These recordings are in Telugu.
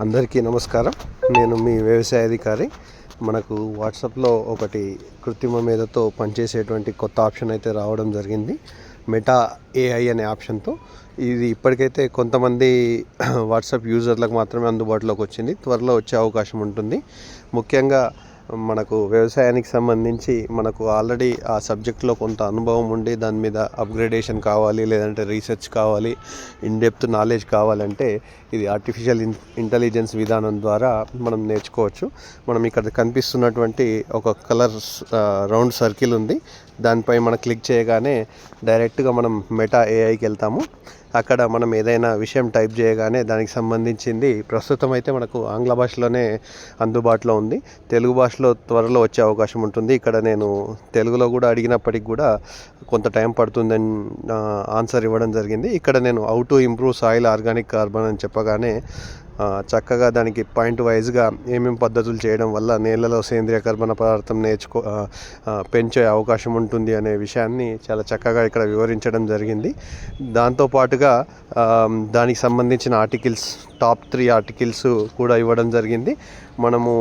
అందరికీ నమస్కారం. నేను మీ వ్యవసాయ అధికారి. మనకు వాట్సాప్లో ఒకటి కృత్రిమ మేధతో పనిచేసేటువంటి కొత్త ఆప్షన్ అయితే రావడం జరిగింది. మెటా ఏఐ అనే ఆప్షన్తో. ఇది ఇప్పటికైతే కొంతమంది వాట్సాప్ యూజర్లకు మాత్రమే అందుబాటులోకి వచ్చింది. త్వరలో వచ్చే అవకాశం ఉంటుంది. ముఖ్యంగా మనకు వ్యవసాయానికి సంబంధించి మనకు ఆల్రెడీ ఆ సబ్జెక్ట్లో కొంత అనుభవం ఉండి దాని మీద అప్గ్రేడేషన్ కావాలి లేదంటే రీసెర్చ్ కావాలి ఇన్ డెప్త్ నాలెడ్జ్ కావాలంటే ఇది ఆర్టిఫిషియల్ ఇన్ ఇంటెలిజెన్స్ విధానం ద్వారా మనం నేర్చుకోవచ్చు. మనం ఇక్కడ కనిపిస్తున్నటువంటి ఒక కలర్ రౌండ్ సర్కిల్ ఉంది. దానిపై మనం క్లిక్ చేయగానే డైరెక్ట్గా మనం మెటా ఏఐకి వెళ్తాము. అక్కడ మనం ఏదైనా విషయం టైప్ చేయగానే దానికి సంబంధించింది ప్రస్తుతం అయితే మనకు ఆంగ్ల భాషలోనే అందుబాటులో ఉంది. తెలుగు భాషలో త్వరలో వచ్చే అవకాశం ఉంటుంది. ఇక్కడ నేను తెలుగులో కూడా అడిగినప్పటికి కూడా కొంత టైం పడుతుందని ఆన్సర్ ఇవ్వడం జరిగింది. ఇక్కడ నేను how to improve soil organic carbon అని చెప్పగానే చక్కగా దానికి పాయింట్ వైజ్గా ఏమేమి పద్ధతులు చేయడం వల్ల నేలలో సేంద్రియ కర్బన పదార్థం నేర్చుకో పెంచే అవకాశం ఉంటుంది అనే విషయాన్ని చాలా చక్కగా ఇక్కడ వివరించడం జరిగింది. దాంతోపాటుగా దానికి సంబంధించిన ఆర్టికల్స్ టాప్ త్రీ ఆర్టికల్స్ కూడా ఇవ్వడం జరిగింది. మనము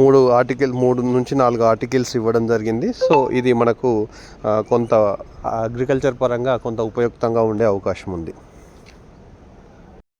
మూడు ఆర్టికల్ మూడు నుంచి నాలుగు ఆర్టికల్స్ ఇవ్వడం జరిగింది. సో ఇది మనకు కొంత అగ్రికల్చర్ పరంగా కొంత ఉపయుక్తంగా ఉండే అవకాశం ఉంది.